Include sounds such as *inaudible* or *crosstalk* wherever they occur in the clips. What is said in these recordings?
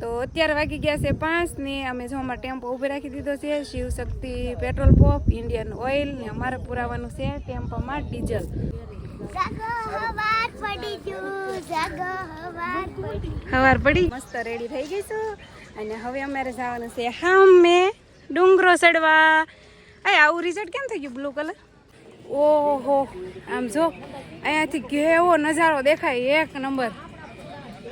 તો અત્યારે વાગી ગયા છે પાંચ ને અમે જો ટેમ્પો ઊભી રાખી દીધો છે. Shivshakti petrol pump, Indian Oil ને અમારે પુરાવાનું છે ટેમ્પોમાં ડીઝલ. સવાર પડી. મસ્ત રેડી થઈ ગઈ છું અને હવે અમારે જવાનું છે હામે ડુંગરો ચડવા. એ, આવું રિઝલ્ટ કેમ થઈ ગયું બ્લુ કલર ઓહો, આમ જો, અહીંયાથી કેવો નજારો દેખાય એક નંબર.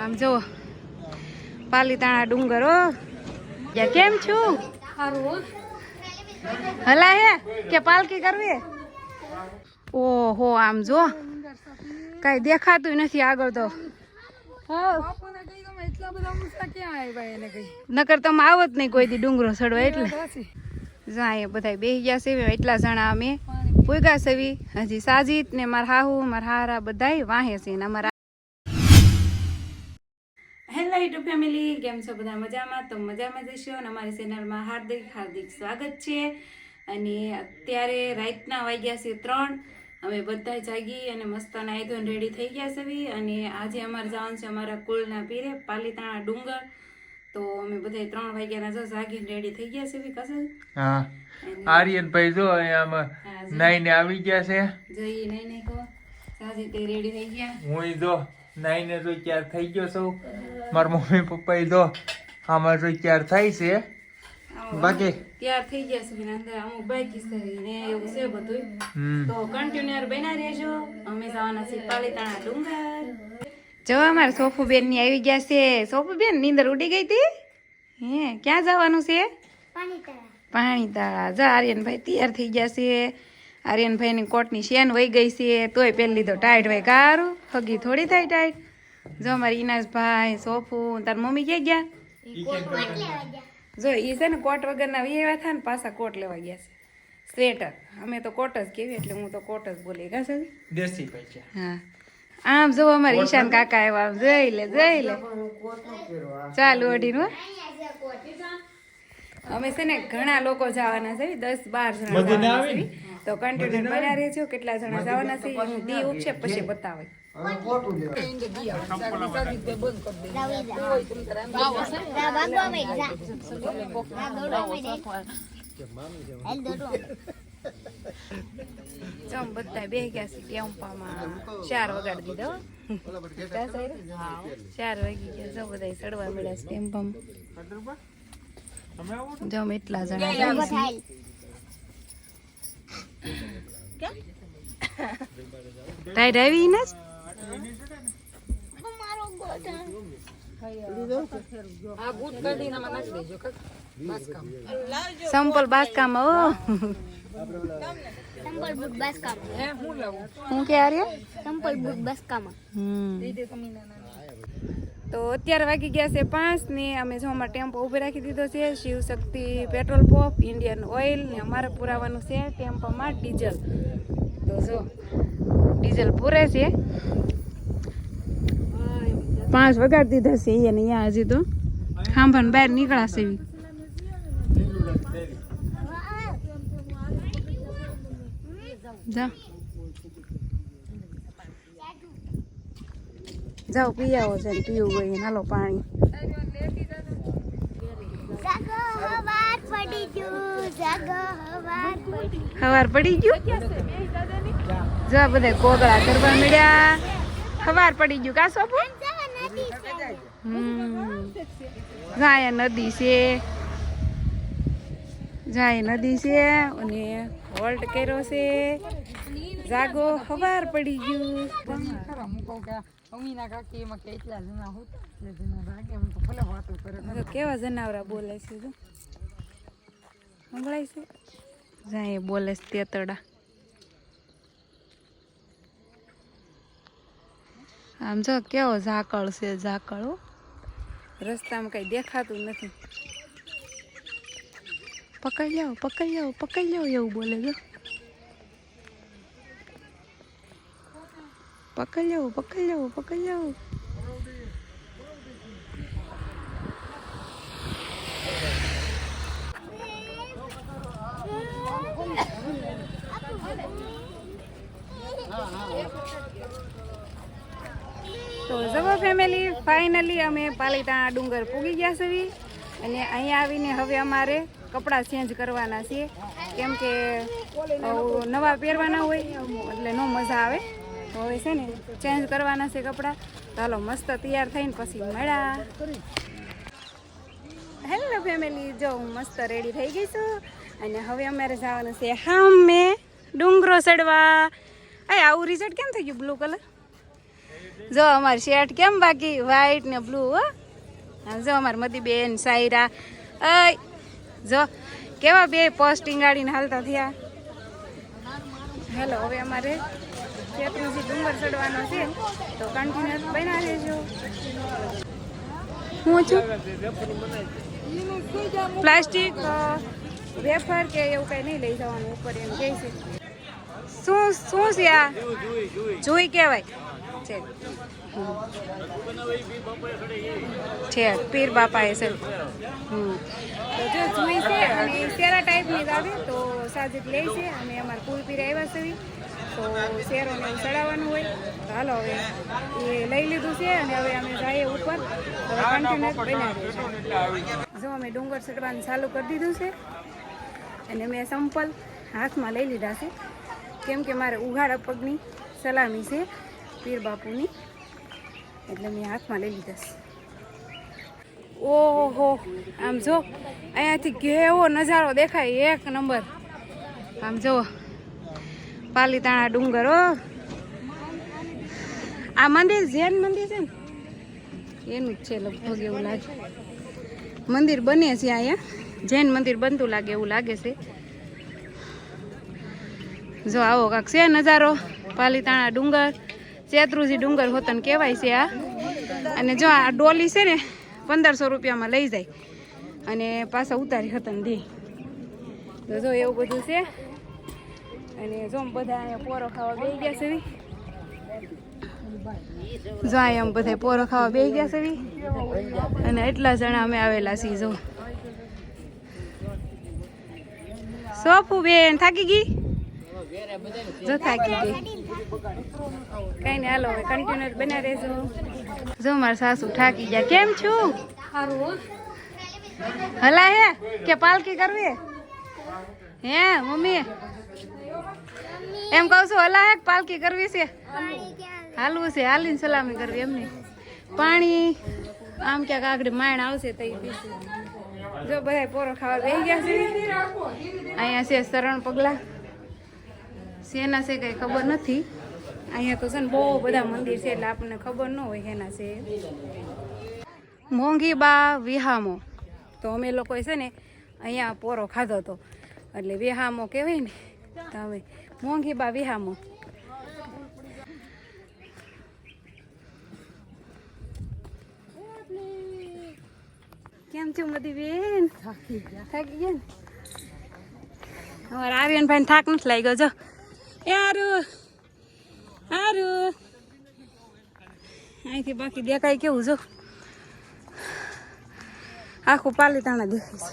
આમ જો પાલીતાણા ડુંગર કેમ છું? હલા હે કે પાલકી કરવી ઓહો આમ જો. કઈ દેખાતું નથી આગળ તો. નકર તમે આવો જ નહીં કોઈ દી ડુંગરો ચડવા એટલે. જાય બધા બેસી ગયા છે એટલા જણા અમે. ભૂગા સેવી હજી સાજીત ને મારા હાહુ મારા હારા બધાય વાહે છે ને અમારા યુટ્યુબ ફેમિલી કેમ છો બધા મજામાં? તો મજામાં જઈશું અને અમારી ચેનલમાં હાર્દિક હાર્દિક સ્વાગત છે. અને અત્યારે રાતના વાગ્યા છે ત્રણ. અમે બધા જાગી અને મસ્ત નાહી ધોઈને રેડી થઈ ગયા છે અને આજે અમારે જવાનું છે અમારા કુલના પીરે પાલીતાણા ડુંગર. તો અમે બધા ત્રણ વાગ્યાના જો જાગીને રેડી થઈ ગયા છે કસલ? હા. આર્યન ભાઈ જો આમાં નાઈને આવી ગયા છે. જઈ નહીં નહીં કહો. સાજી તે રેડી થઈ ગયા. હું જો નાઈને તો ક્યાર થઈ ગયો છું. મારા મમ્મી પપ્પા જો આમાં તો ક્યાર થાય છે. બાકી? તૈયાર થઈ ગયા છે ને અંદર. અમુક બાકી છે ને એવું છે બધું તો કન્ટિન્યુઅર બના રહેજો. અમે જવાના છે પાલીતાણા ડુંગર. જો અમારે સોફુ બેનની આવી ગયા છે. સોફુ બેન નીંદર ઉડી ગઈ હતી? હે ક્યાં જવાનું છે? પાણી તળા પાણી તાળા જા આર્યનભાઈ તૈયાર થઈ ગયા છે. આર્યનભાઈની કોટની શેન વહી ગઈ છે તોય પહેરી લીધો ટાઈટ ભાઈ કારું હગી થોડી થાય ટાઈટ જો મારી ઇનાસભાઈ સોફુ તાર મમ્મી ક્યાં ગયા? જો એ છે ને કોટ વગરના વિયેવા થાય ને પાછા કોટ લેવા ગયા છે. સ્વેટર. અમે તો કોટ જ કેવી એટલે હું તો કોટ જ બોલી. કા સર દેશી પૈસા હા. આમ જો અમારે ઈશાન કાકા આવ્યા આમ જઈ લે જઈ લે. ચાલુ અઢી નું અમે છે ને ઘણા લોકો જવાના છે દસ બાર જણા તો કન્ટિન્યુ બના રહેજો કેટલા જણા જવાના છે હું દી ઉપશે પછી બતાવે. ચમ બધા બે ગયા છે ટેમ્પામાં ચાર વગાડી દીધો. *laughs* ચાર વાગી ગયા જો બધા ચડવા મળ્યા છે ટેમ્પામાં જમ એટલા જણા ટાઈડ આવી ને સંપલ બાસકામ ઓ સંપલ બુટ બસકામાં હું કે આર્ય સંપલ બુટ બસકામાં તો અત્યારે વાગી ગયા છે પાંચ ને અમે જો ટેમ્પો ઊભી રાખી દીધો છે. Shivshakti petrol pump, Indian Oil ને અમારે પુરાવાનું છે ટેમ્પોમાં ડીઝલ. તો જો, ડીઝલ પૂરે છે. પાંચ વગાડી દીધા છે અહીંયા અહીંયા હજી તો. ખાંભાને બહાર નીકળાશે એવી જા. જાઓ પી આવો છે પીવું હોય નાલો પાણી. હવાર પડી ગયું. જાગો હવાર પડી સવાર પડી ગયું? જો બધા કોગળા કરવા મળ્યા સવાર પડી ગયું કા સોપુ? જાય નદી છે. જાય નદી છે. અને હોલ્ટ કર્યો છે. જાગો સવાર પડી ગયું. તો કેવા જનાવરા બોલે છે જો? સંભળાય છે? જાય બોલે છે તેતડા. આમ જો કેવો ઝાકળ છે ઝાકળ રસ્તામાં કઈ દેખાતું નથી. પકડી જાઓ પકડી જાઓ પકડી જાઓ એવું બોલે જો પકડી જાઓ પકડી જાઓ પકડી જાઓ તો જબર ફેમિલી ફાઇનલી અમે પાલીતાણા ડુંગર પૂગી ગયા છીએ. અને અહીંયા આવીને હવે અમારે કપડાં ચેન્જ કરવાના છે કેમ કે નવા પહેરવાના હોય, એટલે ન મજા આવે. હવે છે ને ચેન્જ કરવાના છે કપડાં. ચાલો મસ્ત તૈયાર થઈને પછી મળ્યા. હેલો ફેમિલી જો હું મસ્ત રેડી થઈ ગઈ છું. અને હવે અમારે જવાનું છે હામે ડુંગરો ચડવા. અય આવું રિઝલ્ટ કેમ થઈ ગયું બ્લુ કલર જો અમાર શર્ટ કેમ બાકી? વ્હાઈટ ને બ્લુ હો. જો અમાર મધી બેન સાયરા. અય, જો, કેવા બે પોસ્ટિંગ ગાડીને હાલતા થયા? હેલો હવે અમારે શેત્રુંજી ડુંગર ચડવાનો છે તો કન્ટિન્યુઅસ બના લેજો હું છું? પ્લાસ્ટિક વેફર કે એવું કઈ નહીં લઈ જવાનું ઉપર એમ કહે છે. શું શું છે આ? જોઈ કહેવાય. છે. છે પીર બાપા એ છે. હમ. તો જો જોઈ છે અને શેરા ટાઈપની આવે તો સાજિદ લે છે અને અમારે કુલ પીર આવ્યા છે. તો શેરોને એવું ચડાવવાનું હોય. તો હાલો હવે એ લઈ લીધું છે અને હવે અમે જઈએ ઉપર. જો અમે ડુંગર ચડવાનું ચાલુ કરી દીધું છે અને મેં સંપલ હાથમાં લઈ લીધા છે. કેમ કે મારે ઉઘાડા પગની સલામી છે પીર બાપુની. એટલે મેં હાથમાં લઈ લીધા ઓહો, આમ જો, અહીંયાથી કેવો નજારો દેખાય એક નંબર. આમ જો, પાલીતાણા ડુંગર, હો. આ મંદિર જૈન મંદિર છે ને? એનું જ છે લગભગ એવું લાગે. મંદિર બને છે અહીંયા. જૈન મંદિર બનતું લાગે એવું લાગે છે. જો આવો કાંક છે નજારો. પાલીતાણા ડુંગર. ચેત્રુજી ડુંગર હોતન કહેવાય છે આ. અને જો આ ડોલી છે ને, પંદરસો રૂપિયામાં લઈ જાય. અને પાછા ઉતારી હતન દે. તો જો એવું બધું છે. અને જો બધા અહીંયા પોરો ખાવા બે ગયા છે જો અહીંયા આમ બધા પોરો ખાવા બે ગયા છે અને એટલા જણા અમે આવેલા છીએ, જો. સોફુ બેન થાકી ગઈ? જો થાકી ગઈ કઈ નહીં હાલો હવે કન્ટિન્યુઅર બના રહેજો. જો મારા સાસુ થાકી ગયા. કેમ છું? હલા હે? કે પાલકી કરવી? હે, મમ્મી? એમ કહું છું, હલા હે પાલકી કરવી છે? હાલવું છે, હાલીને સલામી કરવી એમની. પાણી, આમ ક્યાંક આગળ માણ આવશે તો પીશું. જો બધા પોરો ખાવા બેસી ગયા છે. અહીંયા છે શરણ પગલા. શેના છે કઈ ખબર નથી. અહીંયા તો છે ને બહુ બધા મંદિર છે એટલે આપણને ખબર ન હોય એના છે. મોંઘી બા વિહામો. તો અમે લોકોએ છે ને અહીંયા પોરો ખાધો હતો. એટલે વિહામો કહેવાય ને, તો અમે મોંઘી બા વિહામો. કેમ છું મધી બેન? થાકી ગયા. થાકી ગયા ને? અમારા આર્યન ભાઈ થાક નથી લાગ્યો, જો. એ હારું અહીંથી બાકી દેખાય કેવું જો આખું પાલીતાણા દેખાય છે.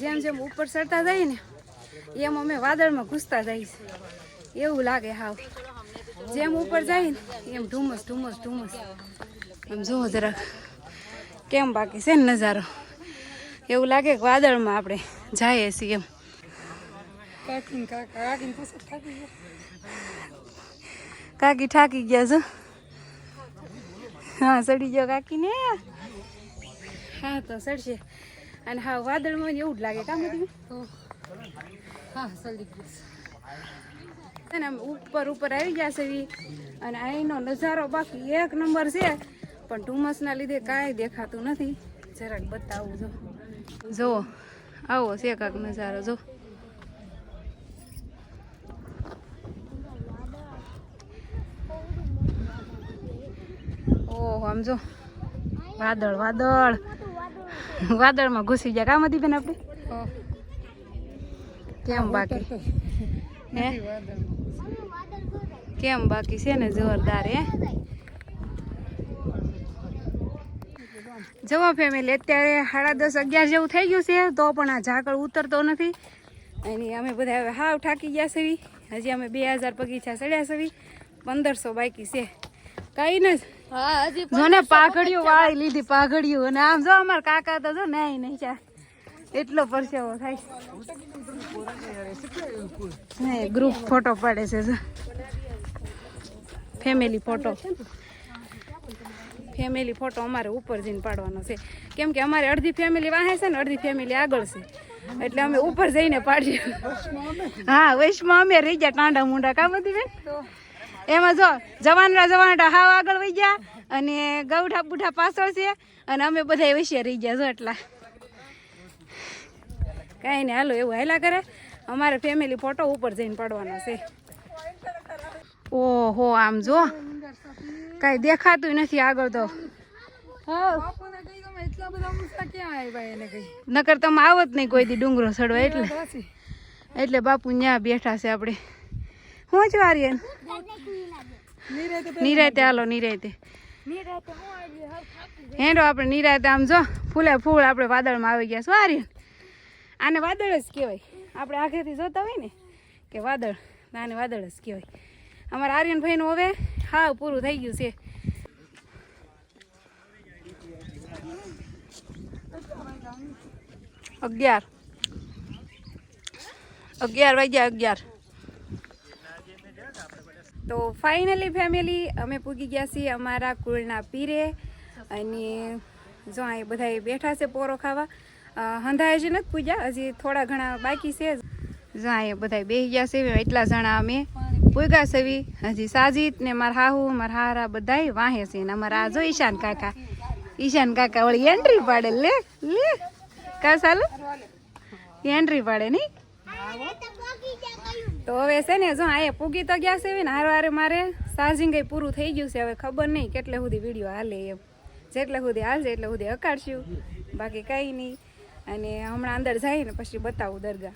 જેમ જેમ ઉપર ચડતા જાય ને, એમ અમે વાદળમાં ઘૂસતા જાય છે. એવું લાગે હાવ. જેમ ઉપર જાય ને, એમ ધુમ્મસ ધુમ્મસ ધુમ્મસ. આમ જુઓ જરાક, કેમ બાકી છે ને નજારો? એવું લાગે કે વાદળમાં આપણે જઈએ છીએ એમ. કાકી ઠાકી ગયા. છો? હા સડી ગયો કાકી ને હા તો સડશે. અને હા વાદળમાં જ એવું જ લાગે કામ બધું હા સડી ગયું. છે ને ઉપર ઉપર આવી ગયા છે. અને અહીંનો નજારો બાકી એક નંબર છે પણ ધુમ્મસના લીધે કાંઈ દેખાતું નથી. જરાક બતાવું જો. જુઓ આવો છે કાંક નજારો જો ઓહો આમ જો. વાદળ વાદળ. વાદળમાં ઘૂસી ગયા. કામ હતી બેન આપણે? કેમ બાકી? હે? કેમ બાકી છે ને જોરદાર, હે? જવા ફેમિલી અત્યારે સાડા દસ અગિયાર જેવું થઈ ગયું છે, તો પણ આ ઝાકળ ઉતરતો નથી. એની અમે બધા હવે હાવ ઠાકી ગયા છે. હજી અમે બે હજાર બગીચા ચડ્યા છે. પંદરસો બાકી છે. કઈ ને જોને પાઘડીઓ પાઘડિયું વાળી લીધી પાઘડિયું અને આમ જો અમાર કાકા તો જો નાઈ નહીં ચા એટલો પરસેવો થાય. ગ્રુપ ફોટો પાડે છે જો. ફેમિલી ફોટો ફેમિલી ફોટો અમારે ઉપર જઈને પાડવાનો છે. કેમ કે અમારે અડધી ફેમિલી વાહે છે ને અડધી ફેમિલી આગળ છે. એટલે અમે ઉપર જઈને પાડીએ. હા વૈશમાં અમે રહી ગયા ટાંડા મુંડા. કા બધી બેન? એમાં જો જવાનરા જવાનરા હાવ આગળ વહી ગયા અને ગૌઠા બુઠા પાછળ છે અને અમે બધા વૈશ્ય રહી ગયા જો એટલા. કાંઈ નહીં હાલો એવું હાલા કરે. અમારે ફેમિલી ફોટો ઉપર જઈને પડવાનો છે. ઓહો, આમ જો. કાંઈ દેખાતું નથી આગળ તો. નકર તમે આવત નહીં કોઈ દી ડુંગરો સડવા એટલે. એટલે બાપુ ન્યા બેઠા છે આપણે. હું જ આર્યન નિરાતે હાલો નિરાતે. હેંડો આપણે નિરાતે આમ જો ફૂલે ફૂલ આપણે વાદળમાં આવી ગયા શું આર્યન આને વાદળ જ કહેવાય. આપણે આખેથી જોતા હોય ને કે વાદળ નાને આને વાદળ જ કહેવાય. અમારા આર્યનભાઈનું હવે હા પૂરું થઈ ગયું છે. અગિયાર. અગિયાર વાગ્યા અગિયાર. તો ફાઇનલી ફેમિલી અમે પૂગી ગયા છીએ અમારા કુળના પીરે અને જો અહીં બધા બેઠા છે પોરો ખાવા હંધાય છે નથી પૂજા હજી થોડા ઘણા બાકી છે. જો અહીં બધા બેસી ગયા છે એટલા જણા અમે પૂગા સવી હજી સાજીત ને મારા હાહુ, મારા હારા બધા વાહે છે ને અમારા આ જો ઈશાન કાકા. ઈશાન કાકા વળી એન્ટ્રી પાડે લે લે. કા સાલું? એન્ટ્રી પાડે નહીં તો હવે છે ને જો આ પૂગી તો ગયા છે ને હારે હારે મારે ચાર્જિંગ કંઈ પૂરું થઈ ગયું છે, હવે ખબર નહીં કેટલે સુધી વીડિયો હાલે એમ. જેટલે સુધી હાલશે એટલે સુધી અકાડશું બાકી કંઈ નહીં. અને હમણાં અંદર જઈને પછી બતાવું દરગાહ.